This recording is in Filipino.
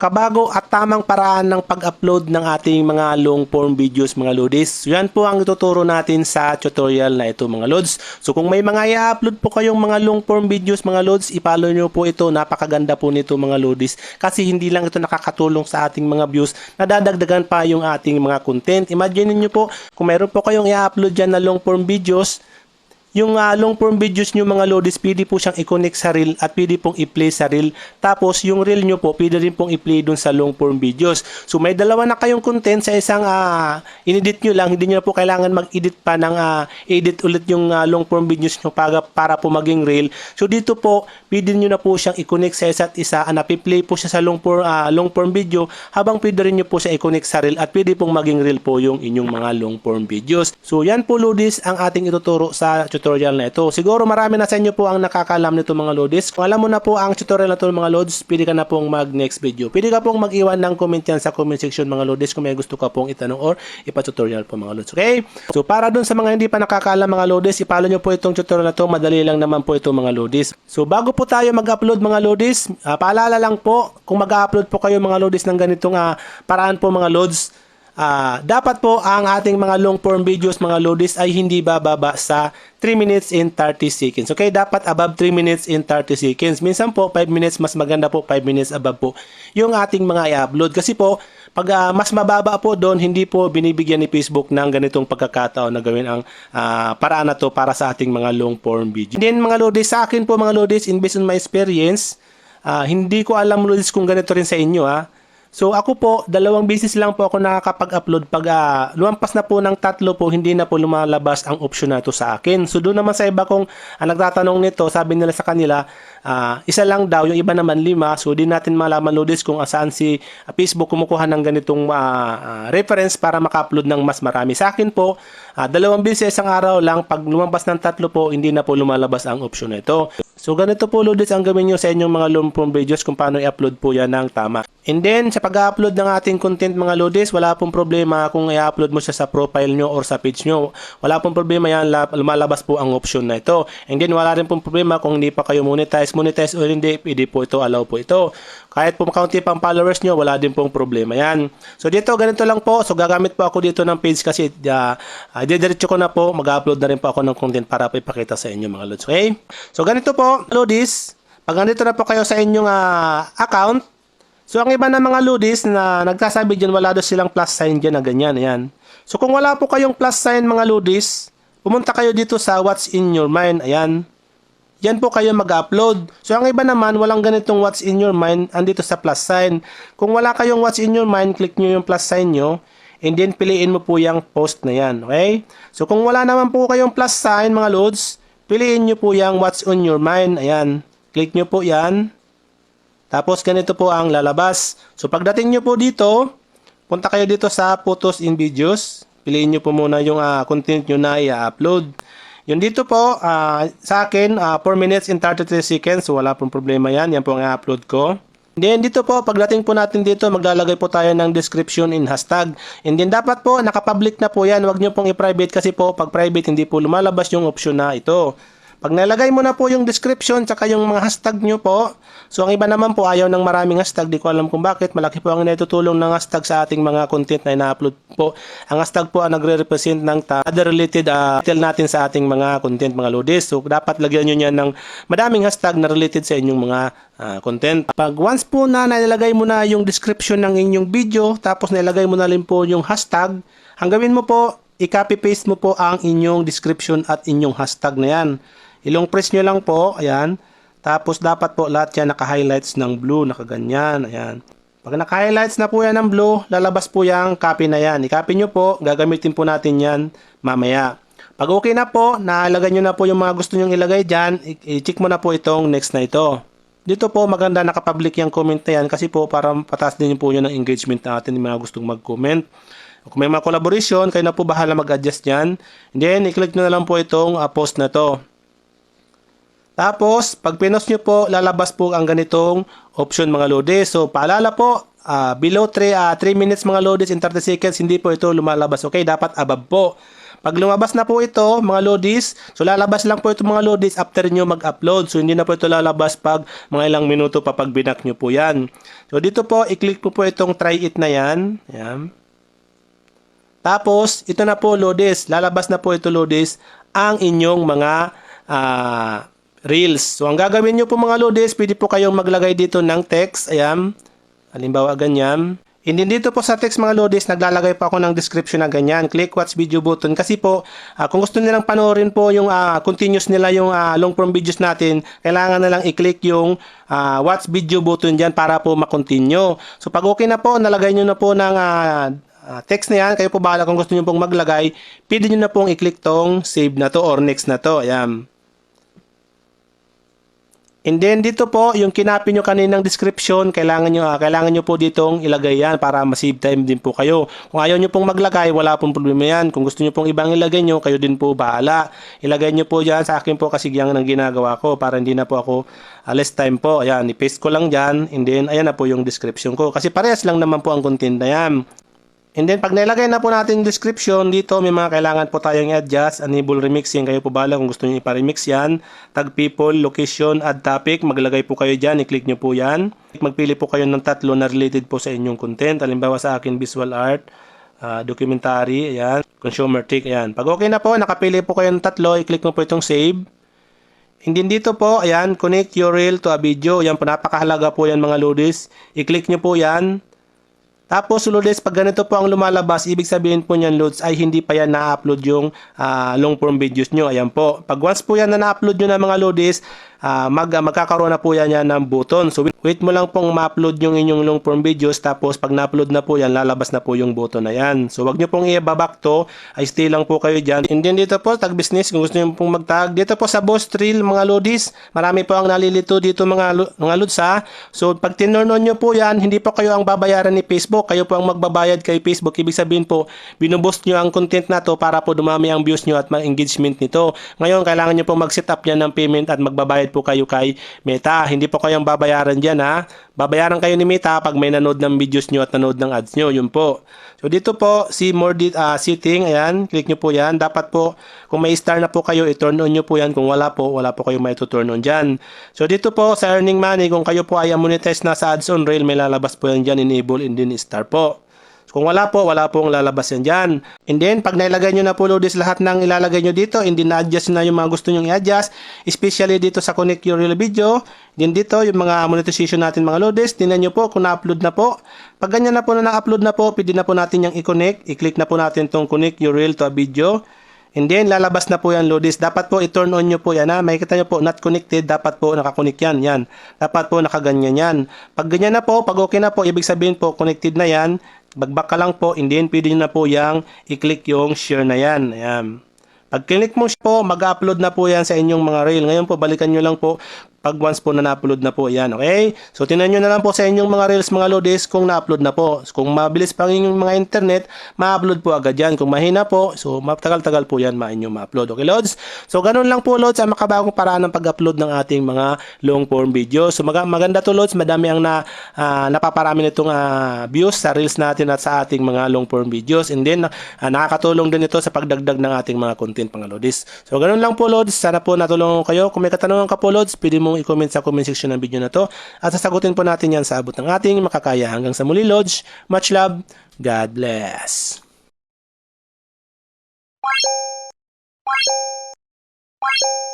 kabago at tamang paraan ng pag-upload ng ating mga long form videos mga lodis. Yan po ang ituturo natin sa tutorial na ito mga lods. So kung may mga i-upload po kayong mga long form videos mga lods, ipalo nyo po ito. Napakaganda po nito mga lodis. Kasi hindi lang ito nakakatulong sa ating mga views, nadadagdagan pa yung ating mga content. Imagine niyo po, kung meron po kayong i-upload dyan na long form videos, yung ah, long form videos nyo mga lodis, pwede po siyang i-connect sa reel at pwede pong i-play sa reel. Tapos yung reel nyo po, pwede rin pong i-play dun sa long form videos. So may dalawa na kayong content sa isang ah, in-edit nyo lang, hindi nyo na po kailangan mag-edit pa ng ah, edit ulit yung ah, long form videos nyo para, para po maging reel. So dito po, pwede nyo na po siyang i-connect sa isa't isa. Uh, napi-play po siya sa long form, ah, long form video habang pwede rin nyo po siya i-connect sa reel at pwede pong maging reel po yung inyong mga long form videos. So yan po lodis ang ating ituturo sa tutorial na ito. Siguro marami na sa inyo po ang nakakalam nito mga lodis. Kung alam mo na po ang tutorial na ito mga lods, pwede ka na pong mag next video. Pwede ka pong mag-iwan ng comment yan sa comment section mga lodis kung may gusto ka pong itanong or ipa-tutorial po mga lods. Okay? So para dun sa mga hindi pa nakakalam mga lodis, ipalo nyo po itong tutorial na ito. Madali lang naman po ito mga lodis. So bago po tayo mag-upload mga lodis, ah, paalala lang po kung mag-upload po kayo mga lodis ng ganitong ah, paraan po mga lods, Ah, dapat po ang ating mga long form videos mga lodis ay hindi bababa sa 3 minutes and 30 seconds. Okay, dapat above 3 minutes and 30 seconds. Minsan po 5 minutes mas maganda po 5 minutes above po yung ating mga i-upload kasi po pag ah, mas mababa po doon hindi po binibigyan ni Facebook ng ganitong pagkakataon na gawin ang ah, paraan na to para sa ating mga long form video. And then mga lodis sa akin po mga lodis in based on my experience ah, hindi ko alam lodis kung ganito rin sa inyo ah. So ako po, dalawang beses lang po ako nakakapag-upload pag uh, lumampas na po ng tatlo po, hindi na po lumalabas ang option na to sa akin. So doon naman sa iba kong uh, nagtatanong nito, sabi nila sa kanila, uh, isa lang daw, yung iba naman lima. So di natin malaman lodis kung saan si uh, Facebook kumukuha ng ganitong uh, uh, reference para maka-upload ng mas marami. Sa akin po, uh, dalawang beses isang araw lang, pag lumampas ng tatlo po, hindi na po lumalabas ang option na ito. So ganito po lodis ang gawin nyo sa inyong mga form videos kung paano i-upload po yan ng tama. And then sa pag-upload ng ating content mga lodis, wala pong problema kung i-upload mo siya sa profile nyo or sa page nyo. Wala pong problema yan, lumalabas po ang option na ito. And then wala rin pong problema kung hindi pa kayo monetize, monetize o hindi, pwede po ito, allow po ito. Kahit po makaunti pang followers nyo, wala din pong problema yan. So dito, ganito lang po. So gagamit po ako dito ng page kasi uh, uh, didiretso ko na po, mag-upload na rin po ako ng content para po ipakita sa inyo mga lods. Okay? So ganito po, lodis. Pag nandito na po kayo sa inyong uh, account, So, ang iba ng mga ludis na nagsasabi dyan, wala daw silang plus sign dyan na ganyan. Ayan. So, kung wala po kayong plus sign mga ludis, pumunta kayo dito sa what's in your mind. Ayan. Yan po kayo mag-upload. So, ang iba naman, walang ganitong what's in your mind, andito sa plus sign. Kung wala kayong what's in your mind, click nyo yung plus sign nyo, and then piliin mo po yung post na yan. Okay? So, kung wala naman po kayong plus sign, mga loads, piliin nyo po yung what's on your mind. Ayan. Click nyo po yan. Tapos ganito po ang lalabas. So pagdating nyo po dito, punta kayo dito sa photos in videos. Piliin nyo po muna yung uh, content nyo na i-upload. Yun dito po, uh, sa akin, uh, 4 minutes and 33 seconds. So wala pong problema yan. Yan po ang i-upload ko. Then dito po, pagdating po natin dito, maglalagay po tayo ng description in hashtag. And then dapat po, nakapublic na po yan. Huwag nyo pong i-private kasi po, pag private, hindi po lumalabas yung option na ito. Pag nalagay mo na po yung description tsaka yung mga hashtag nyo po, so ang iba naman po ayaw ng maraming hashtag, di ko alam kung bakit, malaki po ang naitutulong ng hashtag sa ating mga content na ina-upload po. Ang hashtag po ang nagre-represent ng other related uh, detail natin sa ating mga content, mga lodis. So dapat lagyan nyo yan ng madaming hashtag na related sa inyong mga uh, content. Pag once po na nilagay mo na yung description ng inyong video, tapos nilagay mo na rin po yung hashtag, ang gawin mo po, i-copy paste mo po ang inyong description at inyong hashtag na yan. Ilong press nyo lang po, ayan. Tapos dapat po lahat yan naka-highlights ng blue, nakaganyan, ayan. Pag naka-highlights na po yan ng blue, lalabas po yung copy na yan. I-copy nyo po, gagamitin po natin yan mamaya. Pag okay na po, nalagay nyo na po yung mga gusto nyo ilagay dyan, i-check mo na po itong next na ito. Dito po maganda nakapublic yung comment na yan kasi po para patas din po yun ng engagement natin yung mga gustong mag-comment. Kung may mga collaboration, kayo na po bahala mag-adjust yan. And then, i-click nyo na lang po itong uh, post na to. Tapos, pag pinos nyo po, lalabas po ang ganitong option mga lodes. So, paalala po, uh, below 3, uh, 3 minutes mga lodes in 30 seconds, hindi po ito lumalabas. Okay, dapat above po. Pag lumabas na po ito, mga loadis, so lalabas lang po ito mga loadis after nyo mag-upload. So hindi na po ito lalabas pag mga ilang minuto pa pag binak nyo po yan. So dito po, i-click po po itong try it na yan. Yan. Tapos, ito na po loadis. Lalabas na po ito loadis ang inyong mga ah, reels. So, ang gagawin nyo po mga loadis, pwede po kayong maglagay dito ng text. Ayan. Halimbawa, ganyan. Hindi dito po sa text mga loadis, naglalagay po ako ng description na ganyan. Click watch video button. Kasi po, ah, kung gusto nilang panoorin po yung ah, continuous nila yung ah, long form videos natin, kailangan na lang i-click yung ah, watch video button dyan para po makontinue. So pag okay na po, nalagay nyo na po ng ah, text na yan, kayo po bahala kung gusto nyo pong maglagay, pwede nyo na pong i-click tong save na to or next na to. Ayan. And then dito po, yung kinapi nyo kaninang description, kailangan nyo, ah, kailangan nyo po ditong ilagay yan para ma-save time din po kayo. Kung ayaw nyo pong maglagay, wala pong problema yan. Kung gusto nyo pong ibang ilagay nyo, kayo din po bahala. Ilagay nyo po dyan, sa akin po kasi yan ang ginagawa ko para hindi na po ako ah, less time po. Ayan, i-paste ko lang dyan, and then ayan na po yung description ko. Kasi parehas lang naman po ang content na yan. And then, pag nilagay na po natin yung description, dito may mga kailangan po tayong i-adjust, enable remixing, kayo po bala kung gusto niyo ipa-remix yan. Tag people, location, add topic, maglagay po kayo dyan, i-click nyo po yan. Magpili po kayo ng tatlo na related po sa inyong content. Halimbawa sa akin, visual art, ah, documentary, ayan, consumer tech, ayan. Pag okay na po, nakapili po kayo ng tatlo, i-click mo po itong save. And then dito po, ayan, connect your reel to a video. Yan po, napakahalaga po yan mga lodis. I-click nyo po yan. Tapos, Lourdes, pag ganito po ang lumalabas, ibig sabihin po niyan, Lods, ay hindi pa yan na-upload yung ah, long form videos nyo. Ayan po. Pag once po yan na na-upload nyo na mga Lourdes, ah, mag, ah, magkakaroon na po yan, yan ng button. So, wait, mo lang pong ma-upload yung inyong long form videos. Tapos, pag na-upload na po yan, lalabas na po yung button na yan. So, wag nyo pong i-back to. Ay, stay lang po kayo dyan. And then dito po, tag business, kung gusto nyo pong mag-tag. Dito po sa Boss Reel, mga Lodis, marami po ang nalilito dito mga, mga Lods ha. So, pag tinurn on nyo po yan, hindi po kayo ang babayaran ni Facebook. Kayo po ang magbabayad kay Facebook. Ibig sabihin po, binuboost nyo ang content na to para po dumami ang views nyo at ma-engagement nito. Ngayon, kailangan nyo po mag-set up ng payment at magbabayad po kayo kay Meta. Hindi po kayong babayaran dyan ha. Babayaran kayo ni Meta pag may nanood ng videos nyo at nanood ng ads nyo. Yun po. So dito po, see more di- ah, setting, ayan, click nyo po yan. Dapat po, kung may star na po kayo, i-turn on nyo po yan. Kung wala po, wala po kayo may turn on dyan. So dito po, sa earning money, kung kayo po ay monetize na sa ads on rail, may lalabas po yan dyan, enable and then star po. Kung wala po, wala pong lalabas yan dyan. And then, pag nailagay nyo na po Lodis lahat ng ilalagay nyo dito, then na-adjust na yung mga gusto nyo i-adjust, especially dito sa Connect Your Real Video, then dito, yung mga monetization natin mga Lodis, tingnan nyo po kung na-upload na po. Pag ganyan na po na na-upload na po, pwede na po natin yung i-connect. I-click na po natin tong Connect Your Reel to a video. And then, lalabas na po yan, Lodis. Dapat po, i-turn on nyo po yan, ha? Makikita nyo po, not connected. Dapat po, nakakonect yan. Yan. Dapat po, nakaganyan yan. Pag ganyan na po, pag okay na po, ibig sabihin po, connected na yan. Bagbak ka lang po, and then, pwede nyo na po yung i-click yung share na yan. Ayan. Pag click mo po, mag-upload na po yan sa inyong mga reel. Ngayon po, balikan nyo lang po pag once po na na-upload na po yan, okay? So, tinan nyo na lang po sa inyong mga reels, mga loadis, kung na-upload na po. Kung mabilis pa inyong mga internet, ma-upload po agad yan. Kung mahina po, so matagal-tagal po yan ma-inyo ma-upload. Okay, loads? So, ganun lang po, loads, ang makabagong paraan ng pag-upload ng ating mga long-form video. So, mag- maganda to, loads. Madami ang na, ah, napaparami nitong ah, views sa reels natin at sa ating mga long-form videos. And then, ah, nakakatulong din ito sa pagdagdag ng ating mga content, mga loadis. So, ganun lang po, loads. Sana po natulungan ko kayo. Kung may katanungan ka po, loads, pwede mong i-comment sa comment section ng video na to at sasagutin po natin yan sa abot ng ating makakaya. Hanggang sa muli, Lodge. Much love. God bless. Thank you.